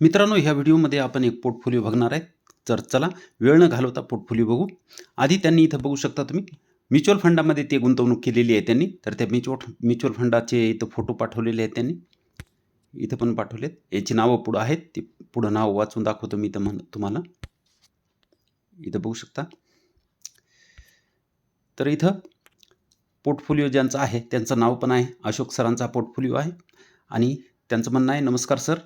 मित्रांनो ह्या व्हिडिओमध्ये आपण एक पोर्टफोलिओ बघणार आहे. तर चला वेळ न घालवता पोर्टफोलिओ बघू. आधी त्यांनी इथं बघू शकता तुम्ही म्युच्युअल फंडामध्ये ते गुंतवणूक केलेली आहे त्यांनी. तर त्या म्युच्युअल म्युच्युअल फंडाचे इथं फोटो पाठवलेले आहेत त्यांनी. इथं पण पाठवलेत. याची नावं पुढं आहेत. ते पुढं नाव वाचून दाखवतो मी इथं म्हण तुम्हाला. इथं बघू शकता. तर इथं पोर्टफोलिओ ज्यांचं आहे त्यांचं नाव पण आहे. अशोक सरांचा पोर्टफोलिओ आहे. आणि त्यांचं म्हणणं आहे नमस्कार सर.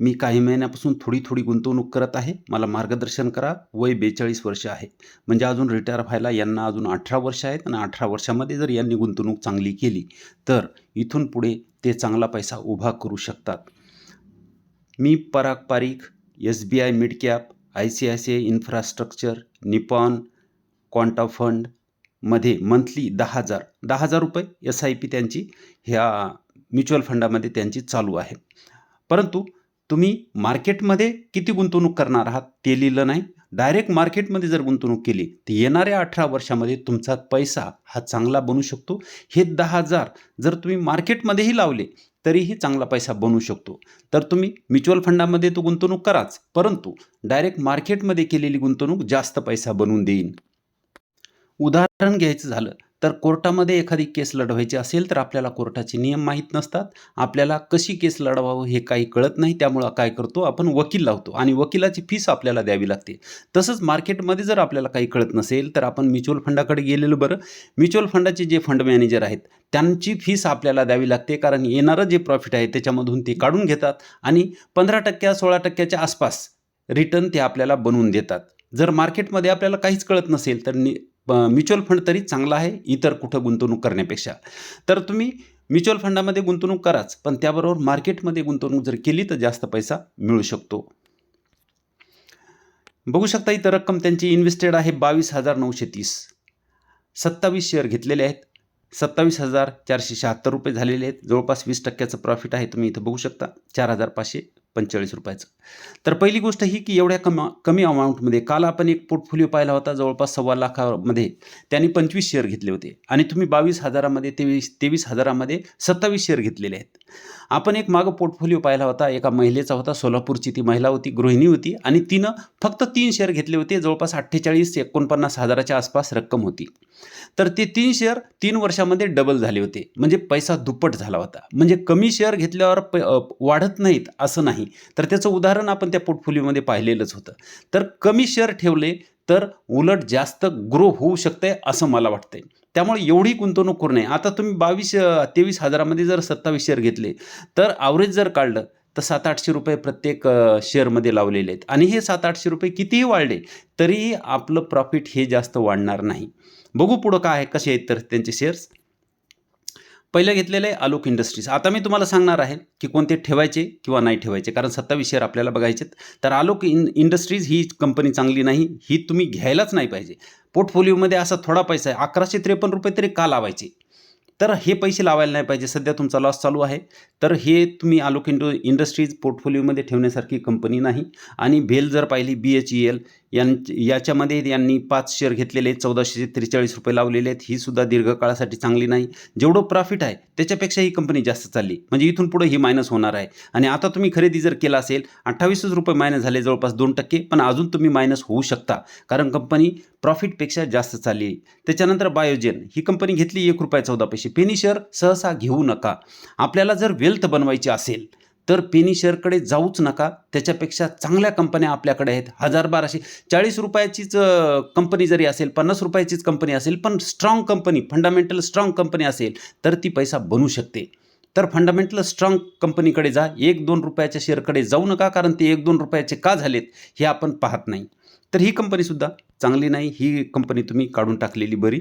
मी काही महिन्यापासून थोडी थोडी गुंतवणूक करत आहे. मला मार्गदर्शन करा. वय बेचाळीस वर्ष आहे. म्हणजे अजून रिटायर व्हायला यांना अजून अठरा वर्ष आहेत आणि अठरा वर्षामध्ये जर यांनी गुंतवणूक चांगली केली तर इथून पुढे ते चांगला पैसा उभा करू शकतात. मी Parag Parikh S B I mid cap I C I C I infrastructure Nippon Quant फंडमध्ये मंथली दहा हजार दहा हजार रुपये एस आय पी त्यांची ह्या म्युच्युअल फंडामध्ये त्यांची चालू आहे. परंतु तुम्ही मार्केटमध्ये किती गुंतवणूक करणार आहात ते लिहिलं नाही. डायरेक्ट मार्केटमध्ये जर गुंतवणूक केली तर येणाऱ्या अठरा वर्षामध्ये तुमचा पैसा हा चांगला बनू शकतो. हे दहा हजार जर तुम्ही मार्केटमध्येही लावले तरीही चांगला पैसा बनू शकतो. तर तुम्ही म्युच्युअल फंडामध्ये तो गुंतवणूक कराच परंतु डायरेक्ट मार्केटमध्ये केलेली गुंतवणूक जास्त पैसा बनवून देईन. उदाहरण घ्यायचं झालं तर कोर्टामध्ये एखादी केस लढवायची असेल तर आपल्याला कोर्टाचे नियम माहीत नसतात. आपल्याला कशी केस लढवावं हे काही कळत नाही. त्यामुळं काय करतो? आपण वकील लावतो आणि वकिलाची फीस आपल्याला द्यावी लागते. तसंच मार्केटमध्ये जर आपल्याला काही कळत नसेल तर आपण म्युच्युअल फंडाकडे गेलेलं बरं. म्युच्युअल फंडाचे जे फंड मॅनेजर आहेत त्यांची फीस आपल्याला द्यावी लागते कारण येणारं जे प्रॉफिट आहे त्याच्यामधून ते काढून घेतात आणि पंधरा टक्क्या सोळा टक्क्याच्या आसपास रिटर्न ते आपल्याला बनवून देतात. जर मार्केटमध्ये आपल्याला काहीच कळत नसेल तर नि म्युच्युअल फंड तरी चांगला आहे इतर कुठं गुंतवणूक करण्यापेक्षा. तर तुम्ही म्युच्युअल फंडामध्ये गुंतवणूक कराच पण त्याबरोबर मार्केटमध्ये गुंतवणूक जर केली तर जास्त पैसा मिळू शकतो. बघू शकता इथं रक्कम त्यांची इन्व्हेस्टेड आहे बावीस हजार नऊशे तीस. सत्तावीस शेअर घेतलेले आहेत. सत्तावीस हजार चारशे शहात्तर रुपये झालेले आहेत. जवळपास वीस टक्क्याचं प्रॉफिट आहे तुम्ही इथं बघू शकता. चार हजार पाचशे पंचेचाळीस रुपयाचं. तर पहिली गोष्ट ही की एवढ्या कमा कमी अमाऊंटमध्ये काल आपण एक पोर्टफोलिओ पाहिला होता जवळपास सव्वा लाखामध्ये. त्यांनी पंचवीस शेअर घेतले होते. आणि तुम्ही बावीस हजारामध्ये तेवीस तेवीस हजारामध्ये सत्तावीस शेअर घेतलेले आहेत. आपण एक मागं पोर्टफोलिओ पाहिला होता एका महिलेचा होता सोलापूरची ती महिला होती गृहिणी होती. आणि तिनं फक्त तीन शेअर घेतले होते जवळपास अठ्ठेचाळीस एकोणपन्नास हजाराच्या आसपास रक्कम होती. तर ते तीन शेअर तीन वर्षामध्ये डबल झाले होते. म्हणजे पैसा दुप्पट झाला होता. म्हणजे कमी शेअर घेतल्यावर प वाढत नाहीत असं नाही. तर त्याचं उदाहरण आपण त्या पोर्टफोलिओमध्ये पाहिलेलंच होतं. तर कमी शेअर ठेवले तर उलट जास्त ग्रो होऊ शकते असं मला वाटतंय. त्यामुळे एवढी गुंतवणूक करू नये. आता तुम्ही बावीस तेवीस हजारामध्ये जर सत्तावीस शेअर घेतले तर ॲव्हरेज जर काढलं तर सात आठशे रुपये प्रत्येक शेअरमध्ये लावलेले आहेत. आणि हे सात आठशे रुपये कितीही वाढले तरीही आपलं प्रॉफिट हे जास्त वाढणार नाही. बघू पुढं काय आहे कसे आहेत तर त्यांचे शेअर्स पहिलं घेतलेलं आहे आलोक इंडस्ट्रीज आता मी तुम्हाला सांगणार आहे की कोणते ठेवायचे किंवा नाही ठेवायचे कारण सत्तावीस शेअर आपल्याला बघायचेत तर आलोक इन इंडस्ट्रीज ही कंपनी चांगली नाही ही तुम्ही घ्यायलाच नाही पाहिजे. पोर्टफोलिओमध्ये असा थोडा पैसा आहे अकराशे त्रेपन्न रुपये तरी का लावायचे? तर हे पैसे लावायला नाही पाहिजे सध्या तुमचा लॉस चालू आहे. तर हे तुम्ही आलोक इंडो इंडस्ट्रीज पोर्टफोलिओमध्ये ठेवण्यासारखी कंपनी नाही. आणि भेल जर पाहिली बी एच ई एल यां याच्यामध्ये यांनी पाच शेअर घेतलेले आहेत चौदाशे त्रेचाळीस रुपये लावलेले आहेत. ही सुद्धा दीर्घकाळासाठी चांगली नाही. जेवढं प्रॉफिट आहे त्याच्यापेक्षा ही कंपनी जास्त चालली. म्हणजे इथून पुढे ही मायनस होणार आहे. आणि आता तुम्ही खरेदी जर केला असेल अठ्ठावीसच रुपये मायनस झाले जवळपास दोन टक्के पण अजून तुम्ही मायनस होऊ शकता. कारण कंपनी प्रॉफिटपेक्षा जास्त चालली आहे. त्याच्यानंतर बायोजेन ही कंपनी घेतली एक रुपये चौदा पैसे. पेनी शेअर सहसा घेऊ नका. आपल्याला जर वेल्थ बनवायची असेल तर पेनी शेअरकडे जाऊच नका. त्याच्यापेक्षा चांगल्या कंपन्या आपल्याकडे आहेत. हजार बाराशे चाळीस रुपयाचीच कंपनी जरी असेल पन्नास रुपयाचीच कंपनी असेल पण strong company fundamental strong company असेल तर ती पैसा बनू शकते. तर फंडामेंटल स्ट्रॉंग कंपनीकडे जा. एक दोन रुपयाच्या शेअरकडे जाऊ नका कारण ते एक दोन रुपयाचे का झालेत हे आपण पाहत नाही. तर ही कंपनीसुद्धा चांगली नाही. ही कंपनी तुम्ही काढून टाकलेली बरी.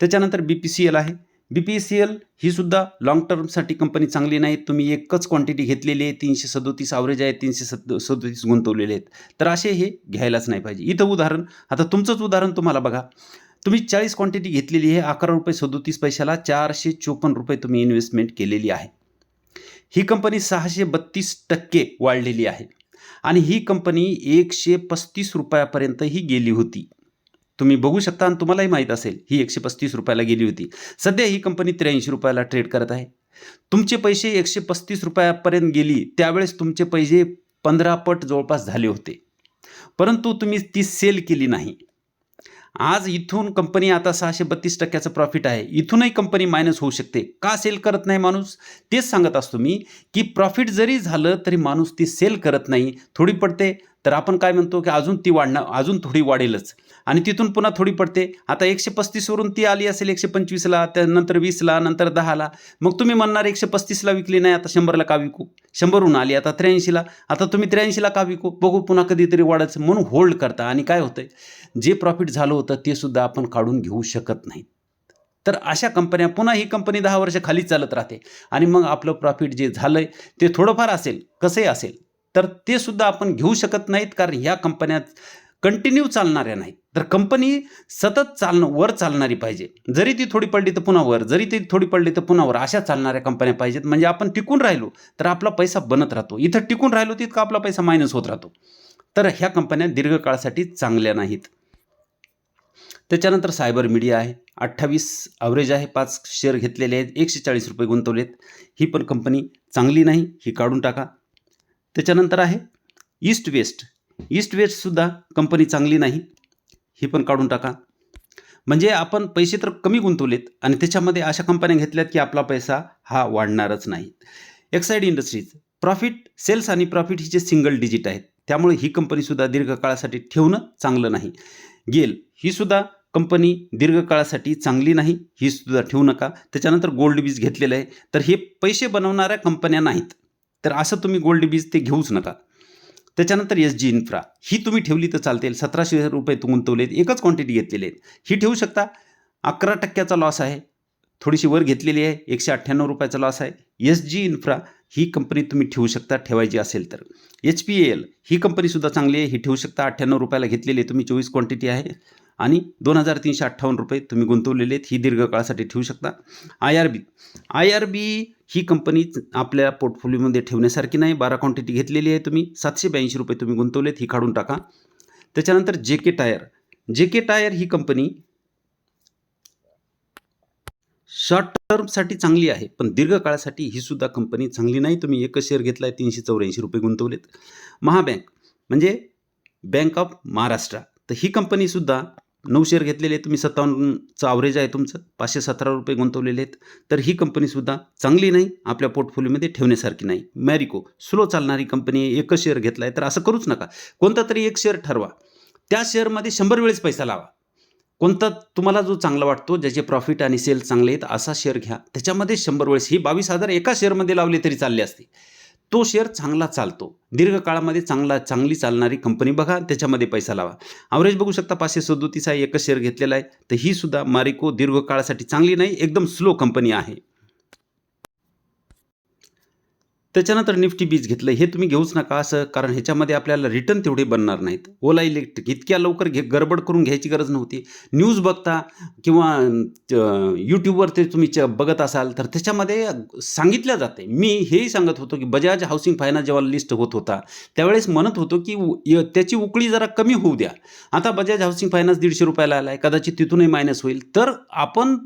त्याच्यानंतर बी पी सी एल आहे. बी पी सी एल ही सुद्धा लॉंग टर्मसाठी कंपनी चांगली नाही. तुम्ही एकच क्वांटिटी घेतलेली आहे तीनशे सदोतीस ॲव्हरेज आहे तीनशे सद सदोतीस गुंतवलेले आहेत. तर असे हे घ्यायलाच नाही पाहिजे. इथं उदाहरण आता तुमचंच उदाहरण तुम्हाला बघा. तुम्ही चाळीस क्वांटिटी घेतलेली आहे अकरा रुपये सदोतीस पैशाला चारशे चोपन्न रुपये तुम्ही इन्व्हेस्टमेंट केलेली आहे. ही कंपनी सहाशे बत्तीस टक्के वाढलेली आहे. आणि ही कंपनी एकशे पस्तीस रुपयापर्यंत ही गेली होती. तुम्ही बघू शकता आणि तुम्हालाही माहीत असेल ही एकशे पस्तीस रुपयाला गेली होती. सध्या ही कंपनी त्र्याऐंशी रुपयाला ट्रेड करत आहे. तुमचे पैसे एकशे पस्तीस रुपयापर्यंत गेली त्यावेळेस तुमचे पैसे पंधरा पट जवळपास झाले होते. परंतु तुम्ही ती सेल केली नाही. आज इथून कंपनी आता सहाशे बत्तीस टक्क्याचं प्रॉफिट आहे. इथूनही कंपनी मायनस होऊ शकते. का सेल करत नाही माणूस? तेच सांगत असतो मी की प्रॉफिट जरी झालं तरी माणूस ती सेल करत नाही. थोडी पडते. तर आपण काय म्हणतो की अजून ती वाढणं अजून थोडी वाढेलच. आणि तिथून पुन्हा थोडी पडते. आता एकशे पस्तीसवरून ती आली असेल एकशे पंचवीसला त्यानंतर वीसला नंतर दहाला. मग तुम्ही म्हणणार एकशे पस्तीसला विकली नाही आता शंभरला का विकू? शंभरहून आली आता त्र्याऐंशीला. आता तुम्ही त्र्याऐंशीला का विकू? बघू पुन्हा कधीतरी वाढायचं म्हणून होल्ड करता. आणि काय होतंय? जे प्रॉफिट झालं होतं ते सुद्धा आपण काढून घेऊ शकत नाही तर अशा कंपन्या पुन्हा ही कंपनी दहा वर्ष खाली चालत राहते. आणि मग आपलं प्रॉफिट जे झालं आहे ते थोडंफार असेल कसंही असेल तर ते सुद्धा आपण घेऊ शकत नाहीत. कारण ह्या कंपन्या कंटिन्यू चालणाऱ्या नाही. तर कंपनी सतत चालणं वर चालणारी पाहिजे. जरी ती थोडी पडली तर पुन्हा वर जरी ती थोडी पडली तर पुन्हा वर. अशा चालणाऱ्या कंपन्या पाहिजेत. म्हणजे आपण टिकून राहिलो तर आपला पैसा बनत राहतो. इथं टिकून राहिलो तितका आपला पैसा मायनस होत राहतो. तर ह्या कंपन्या दीर्घकाळासाठी चांगल्या नाहीत. त्याच्यानंतर सायबर मीडिया आहे. अठ्ठावीस ॲव्हरेज आहे. पाच शेअर घेतलेले आहेत. एकशे चाळीस रुपये गुंतवलेत. ही पण कंपनी चांगली नाही. ही काढून टाका. त्याच्यानंतर आहे ईस्ट वेस्ट ईस्ट वेस्टसुद्धा कंपनी चांगली नाही ही पण काढून टाका. म्हणजे आपण पैसे तर कमी गुंतवलेत आणि त्याच्यामध्ये अशा कंपन्या घेतल्यात की आपला पैसा हा वाढणारच नाही. एक्साईड इंडस्ट्रीज प्रॉफिट सेल्स आणि प्रॉफिट हिचे सिंगल डिजिट आहेत त्यामुळे ही कंपनीसुद्धा दीर्घकाळासाठी ठेवणं चांगलं नाही. गेल ही सुद्धा कंपनी दीर्घकाळासाठी चांगली नाही ही सुद्धा ठेवू नका. त्याच्यानंतर गोल्ड बीज घेतलेलं आहे. तर हे पैसे बनवणाऱ्या कंपन्या नाहीत. तर असं तुम्ही गोल्ड बीज ते घेऊच नका. त्याच्यानंतर एस जी इन्फ्रा ही तुम्ही ठेवली तर चालतील. सतराशे रुपये तू गुंतवलेत. एकच क्वांटिटी घेतलेली आहेत. ही ठेवू शकता. अकरा टक्क्याचा लॉस आहे. थोडीशी वर घेतलेली आहे. एकशे अठ्ठ्याण्णव रुपयाचा लॉस आहे. एस जी इन्फ्रा ही कंपनी तुम्ही ठेवू शकता. ठेवायची असेल तर. एच पी एल ही कंपनीसुद्धा चांगली आहे. ही ठेवू शकता. अठ्ठ्याण्णव रुपयाला घेतलेली आहे. तुम्ही चोवीस क्वांटिटी आहे. आणि दोन हजार तीनशे अठ्ठावन्न रुपये तुम्ही गुंतवलेले आहेत. ही दीर्घकाळासाठी ठेवू शकता. I R B. I R B he company आपल्या पोर्टफोलिओमध्ये ठेवण्यासारखी नाही. बारा क्वांटिटी घेतलेली आहे तुम्ही. सातशे ब्याऐंशी रुपये तुम्ही गुंतवलेत ही काढून टाका. त्याच्यानंतर J K tyre. J K tyre ही कंपनी शॉर्ट टर्मसाठी चांगली आहे. पण दीर्घकाळासाठी ही सुद्धा कंपनी चांगली नाही. तुम्ही एकच शेअर घेतला आहे तीनशे चौऱ्याऐंशी रुपये गुंतवलेत. महाबँक. म्हणजे बँक ऑफ महाराष्ट्र तर ही कंपनीसुद्धा नऊ शेअर घेतलेले आहेत तुम्ही सत्तावन्नचं ॲव्हरेज आहे तुमचं. पाचशे सतरा रुपये गुंतवलेले आहेत. तर ही कंपनीसुद्धा चांगली नाही आपल्या पोर्टफोलिओमध्ये ठेवण्यासारखी नाही. मॅरिको स्लो चालणारी कंपनी आहे एकच शेअर घेतला आहे तर असं करूच नका. कोणता तरी एक शेअर ठरवा. त्या शेअरमध्ये शंभर वेळेस पैसा लावा. कोणता तुम्हाला जो चांगला वाटतो ज्याचे प्रॉफिट आणि सेल चांगले आहेत असा शेअर घ्या. त्याच्यामध्ये शंभर वेळेस ही बावीस हजार एका शेअरमध्ये लावले तरी चालले असते. तो शेअर चांगला चालतो. दीर्घकाळामध्ये चांगला चांगली चालणारी कंपनी बघा त्याच्यामध्ये पैसा लावा. ॲव्हरेज बघू शकता पाचशे सदोतीस आहे एकच शेअर घेतलेला आहे. तर ही सुद्धा मारिको दीर्घकाळासाठी चांगली नाही एकदम स्लो कंपनी आहे. त्याच्यानंतर निफ्टी बीज घेतलं हे तुम्ही घेऊच नका असं कारण ह्याच्यामध्ये आपल्याला रिटर्न तेवढे बनणार नाहीत. ओला इलेक्ट्रिक इतक्या लवकर घे गडबड करून घ्यायची गरज नव्हती. न्यूज बघता किंवा यूट्यूबवर ते तुम्ही च बघत असाल तर त्याच्यामध्ये सांगितलं जाते. मी हेही सांगत होतो की बजाज हाऊसिंग फायनान्स जेव्हा लिस्ट होत होता त्यावेळेस म्हणत होतो की य- त्याची उकळी जरा कमी होऊ द्या. आता बजाज हाऊसिंग फायनान्स दीडशे रुपयाला आला आहे कदाचित तिथूनही मायनस होईल. तर आपण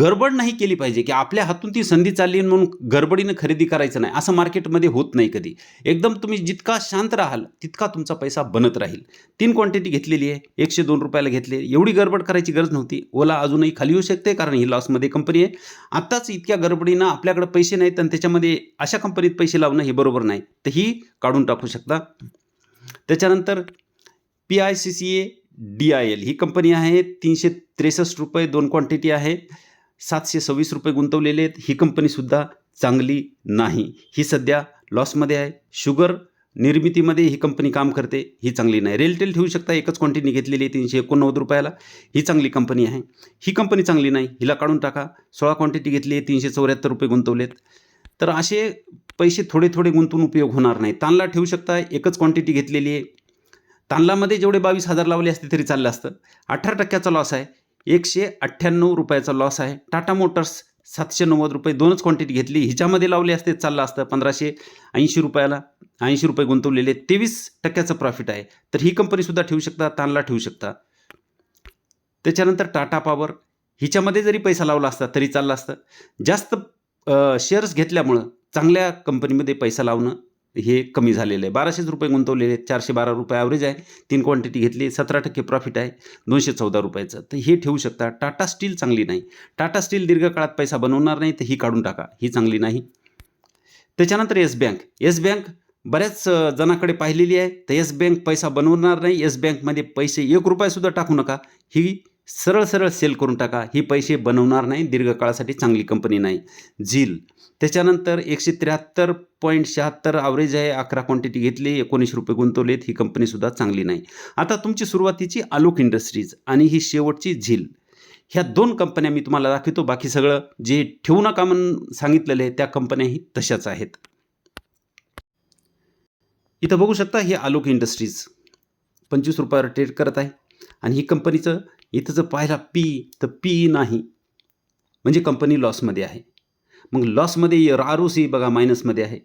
गडबड नाही केली पाहिजे की आपल्या हातून ती संधी चालली म्हणून गडबडीनं खरेदी करायचं नाही. असं मार्केटमध्ये होत नाही कधी. एकदम तुम्ही जितका शांत राहाल तितका तुमचा पैसा बनत राहील. तीन क्वांटिटी घेतलेली आहे एकशे दोन रुपयाला घेतले. एवढी गडबड करायची गरज नव्हती. ओला अजूनही खाली येऊ शकते कारण ही लॉसमध्ये कंपनी आहे. आत्ताच इतक्या गडबडीनं आपल्याकडे पैसे नाहीत आणि त्याच्यामध्ये अशा कंपनीत पैसे लावणं हे बरोबर नाही. तर ही काढून टाकू शकता. त्याच्यानंतर P I C C A D I L he company आहे तीनशे त्रेसष्ट रुपये दोन क्वांटिटी आहे. सातशे सव्वीस रुपये गुंतवलेले आहेत. ही कंपनीसुद्धा चांगली नाही. ही सध्या लॉसमध्ये आहे. शुगर निर्मितीमध्ये ही कंपनी काम करते ही चांगली नाही. रेलटेल ठेवू शकता एकच क्वांटिटी घेतलेली आहे तीनशे एकोणनव्वद रुपयाला. ही चांगली कंपनी आहे. ही कंपनी चांगली नाही हिला काढून टाका. सोळा क्वांटिटी घेतली आहे तीनशे चौऱ्याहत्तर रुपये गुंतवलेत. तर असे पैसे थोडे थोडे गुंतवून उपयोग होणार नाही. तानला ठेवू शकता एकच क्वांटिटी घेतलेली आहे. तानलामध्ये जेवढे बावीस हजार लावले असते तरी चाललं असतं. अठरा टक्क्याचा लॉस आहे. एकशे अठ्ठ्याण्णव रुपयाचा लॉस आहे. टाटा मोटर्स सातशे नव्वद रुपये दोनच क्वांटिटी घेतली. हिच्यामध्ये लावले असते चाललं असतं पंधराशे ऐंशी रुपयाला. ऐंशी रुपये गुंतवलेले. तेवीस टक्क्याचं प्रॉफिट आहे. तर ही कंपनीसुद्धा ठेवू शकता तानला ठेवू शकता. त्याच्यानंतर टाटा पॉवर. हिच्यामध्ये जरी पैसा लावला असता तरी चाललं असतं. जास्त शेअर्स घेतल्यामुळं चांगल्या कंपनीमध्ये पैसा लावणं हे कमी झालेलं आहे. बाराशेच रुपये गुंतवलेले आहेत. चारशे बारा रुपये ॲव्हरेज आहे. तीन क्वांटिटी घेतली. सतरा टक्के प्रॉफिट आहे. दोनशे चौदा रुपयाचं. तर हे ठेवू शकता. टाटा स्टील चांगली नाही. टाटा स्टील दीर्घकाळात पैसा बनवणार नाही तर ही काढून टाका. ही चांगली नाही. त्याच्यानंतर येस बँक. येस बँक बऱ्याच जणांकडे जणाकडे पाहिलेली आहे. तर येस बँक पैसा बनवणार नाही. येस बँकमध्ये पैसे एक रुपयासुद्धा टाकू नका. ही सरळ सरळ सेल करून टाका. ही पैसे बनवणार नाही. दीर्घकाळासाठी चांगली कंपनी नाही. झील. त्याच्यानंतर एकशे त्र्याहत्तर पॉईंट शहात्तर ॲव्हरेज आहे. अकरा क्वांटिटी घेतली. एकोणीस रुपये गुंतवलेत. ही कंपनीसुद्धा चांगली नाही. आता तुमची सुरुवातीची आलोक इंडस्ट्रीज आणि ही शेवटची झील. ह्या दोन कंपन्या मी तुम्हाला दाखवतो. बाकी सगळं जे ठेवू नका म्हणून सांगितलेलं आहे त्या कंपन्याही तशाच आहेत. इथं बघू शकता हे आलोक इंडस्ट्रीज पंचवीस रुपयावर ट्रेड करत आहे. आणि ही कंपनीचं इथं जर पाहिला पी तर पी नाही. म्हणजे कंपनी लॉसमध्ये आहे. मग लॉसमध्ये आर ओ सी बघा मायनसमध्ये आहे.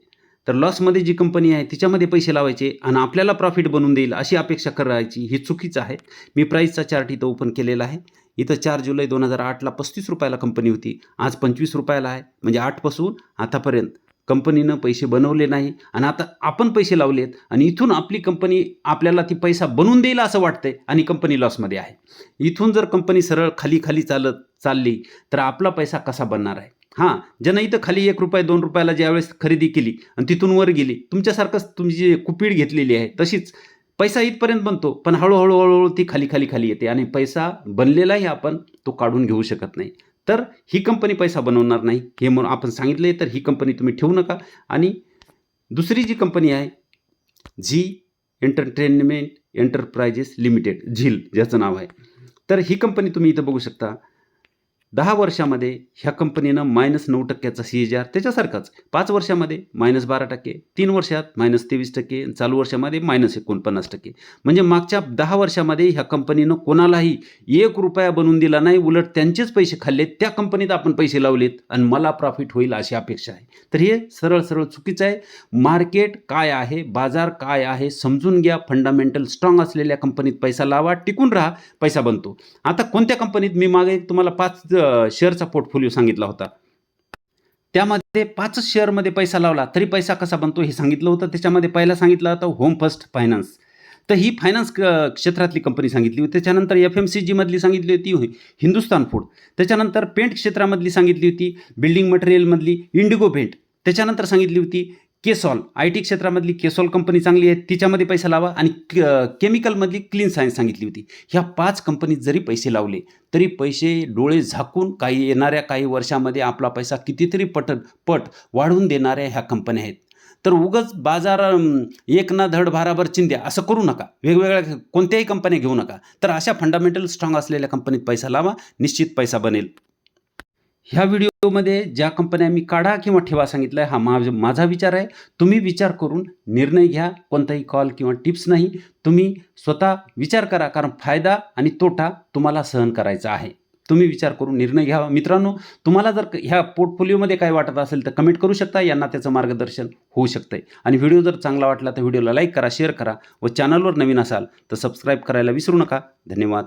तर लॉसमध्ये जी कंपनी आहे तिच्यामध्ये पैसे लावायचे आणि आपल्याला प्रॉफिट बनवून देईल अशी अपेक्षा करायची ही चुकीचं आहे. मी प्राईसचा चार्ट इथं ओपन केलेला आहे. इथं चार जुलै दोन हजार आठला पस्तीस रुपयाला कंपनी होती. आज पंचवीस रुपयाला आहे. म्हणजे आठपासून आतापर्यंत. कंपनीनं पैसे बनवले नाही आणि आता आपण पैसे लावलेत आणि इथून आपली कंपनी आपल्याला ती पैसा बनवून देईल असं वाटतंय आणि कंपनी लॉसमध्ये आहे. इथून जर कंपनी सरळ खाली खाली चालत चालली तर आपला पैसा कसा बनणार आहे? हां ज्यानं इथं खाली एक रुपये दोन रुपयाला ज्यावेळेस खरेदी केली आणि तिथून वर गेली तुमच्यासारखंच तुमची जी कुपीड घेतलेली आहे तशीच पैसा इथपर्यंत बनतो पण हळूहळू हळूहळू ती खाली खाली खाली येते आणि पैसा बनलेलाही आपण तो काढून घेऊ शकत नाही. तर ही कंपनी पैसा बनवणार नाही. हे म्हणून आपण सांगितले तर ही कंपनी तुम्ही ठेवू नका. आणि दुसरी जी कंपनी आहे Zee entertainment enterprises limited ZEEL ज्याचं नाव आहे. तर ही कंपनी तुम्ही इथं बघू शकता. दहा वर्षामध्ये ह्या कंपनीनं मायनस नऊ टक्क्याचा सी एच आर त्याच्यासारखाच. पाच वर्षामध्ये मायनस बारा टक्के तीन वर्षात मायनस तेवीस टक्के चालू वर्षामध्ये मायनस एकोणपन्नास टक्के. म्हणजे मागच्या दहा वर्षामध्ये ह्या कंपनीनं कोणालाही एक रुपया बनवून दिला नाही उलट त्यांचेच पैसे खाल्लेत त्या कंपनीत आपण पैसे लावलेत आणि मला प्रॉफिट होईल अशी अपेक्षा आहे. तर हे सरळ सरळ चुकीचं आहे. मार्केट काय आहे बाजार काय आहे समजून घ्या. फंडामेंटल स्ट्रॉंग असलेल्या कंपनीत पैसा लावा टिकून राहा पैसा बनतो. आता कोणत्या कंपनीत मी मागे तुम्हाला पाच शेअरचा पोर्टफोलिओ सांगितला होता. त्यामध्ये पाच शेअरमध्ये पैसा लावला तरी पैसा कसा बनतो हे सांगितलं होतं. त्याच्यामध्ये पहिला सांगितलं होतं होम फर्स्ट फायनान्स तर ही फायनान्स क्षेत्रातली कंपनी सांगितली होती. त्याच्यानंतर एफ एम सी जीमधली सांगितली होती हिंदुस्तान फूड त्याच्यानंतर पेंट क्षेत्रामधली सांगितली होती बिल्डिंग मटेरियलमधली इंडिगो पेंट त्याच्यानंतर सांगितली होती केसॉल आय टी क्षेत्रामधली केसॉल कंपनी चांगली आहे तिच्यामध्ये पैसा लावा. आणि क- केमिकलमधली क्लीन सायन्स सांगितली होती. ह्या पाच कंपनीत जरी पैसे लावले तरी पैसे डोळे झाकून काही येणाऱ्या काही वर्षामध्ये आपला पैसा कितीतरी पट पट वाढवून देणाऱ्या ह्या कंपन्या आहेत. तर उगच बाजार एक ना धड भाराभर चिंध्या असं करू नका. वेगवेगळ्या कोणत्याही कंपन्या घेऊ नका. तर अशा फंडामेंटल स्ट्रॉंग असलेल्या कंपनीत पैसा लावा निश्चित पैसा बनेल. ह्या व्हिडिओमध्ये ज्या कंपन्या मी काढा किंवा ठेवा सांगितलं आहे हा मा माझा विचार आहे. तुम्ही विचार करून निर्णय घ्या. कोणताही कॉल किंवा टिप्स नाही. तुम्ही स्वतः विचार करा. कारण फायदा आणि तोटा तुम्हाला सहन करायचा आहे. तुम्ही विचार करून निर्णय घ्यावा. मित्रांनो तुम्हाला जर ह्या पोर्टफोलिओमध्ये काय वाटत असेल तर कमेंट करू शकता. यांना त्याचं मार्गदर्शन होऊ शकतंय. आणि व्हिडिओ जर चांगला वाटला तर व्हिडिओला लाईक करा शेअर करा व चॅनलवर नवीन असाल तर सबस्क्राईब करायला विसरू नका. धन्यवाद.